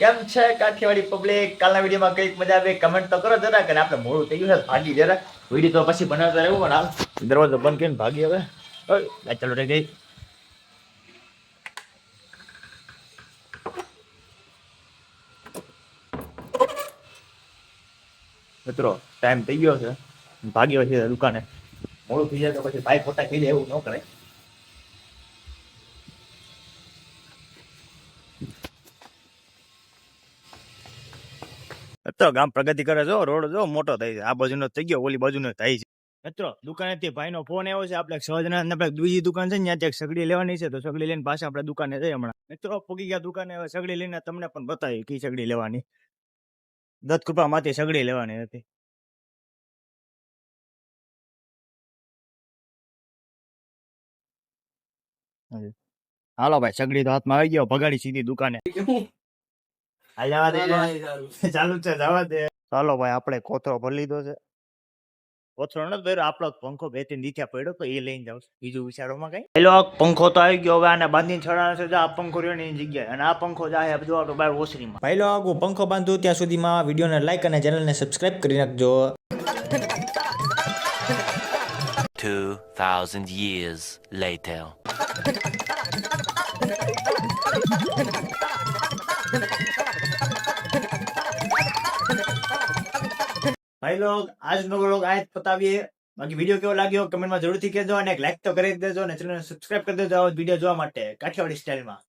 કેમ છે કાઠિયાવાડી પબ્લિક કાલના વિડીયોમાં કંઈક મજા આવે કમેન્ટ તો કરો જરા કે આપણે મોડું થઈ ગયું છે ભાગી જરા વીડિયો તો પછી બનાવતા રહેવું પણ હાલ. દરવાજો બંધ કરીને ભાગી હવે. ચાલો રે ગઈ મિત્રો ટાઈમ થઈ ગયો છે. ભાગ્યો છે દુકાને. મોડું થઈ જાય તો પછી ભાઈ ખોટા થઈ દે એવું ન કરે મિત્રો ગામ પ્રગતિ કરે જો રોડ જો મોટો થાય છે આ બાજુનો થઈ ગયો ઓલી બાજુનો થાય છે. મિત્રો દુકાનેથી ભાઈનો ફોન આવ્યો છે આપણે સહજના આપણે બીજી દુકાન છે ને ત્યાં એક સગડી લેવાની છે તો સગડી લઈને પાછા આપણે દુકાને જઈએ હમણાં. મિત્રો પૂગી ગયા દુકાને હવે સગડી લઈને તમને પણ બતાવી કઈ સગડી લેવાની. દત્ત કૃપા માંથી સગડી લેવાની હતી. હાજી. હાલો ભાઈ સગડી તો હાથમાં આવી ગયો ભગાડી સીધી દુકાને. જવા દે. ચાલુ છે. જવા દે. ચાલો ભાઈ આપણે કોથળો ભરી લીધો છે. કોથળો નથી ભર્યો આપણો પંખો બે ત્રણ નીચે પડ્યો તો એ લઈને જાવ બીજું વિચારોમાં કઈ? પેલો પંખો તો આવી ગયો હવે આને બાંધીને ચડાવવાનો છે આ પંખો રહ્યો ની એની જગ્યાએ. અને આ પંખો જાય બધું આપણે બહાર ઓસરીમાં. ભાઈ લોકો પંખો બાંધું ત્યાં સુધીમાં વિડીયોને લાઈક અને ચેનલને સબસ્ક્રાઇબ કરી નાખજો. 2,000 years later. ભાઈ લોગ, આજનો વ્લોગ આ જ પતાવીએ. બાકી વીડિયો કેવો લાગ્યો કમેન્ટમાં જરૂરથી કહેજો અને એક લાઈક તો કરી દેજો અને ચેનલને સબસ્ક્રાઇબ કરી દેજો આવો વીડિયો જોવા માટે કાઠિયાવાડી સ્ટાઇલમાં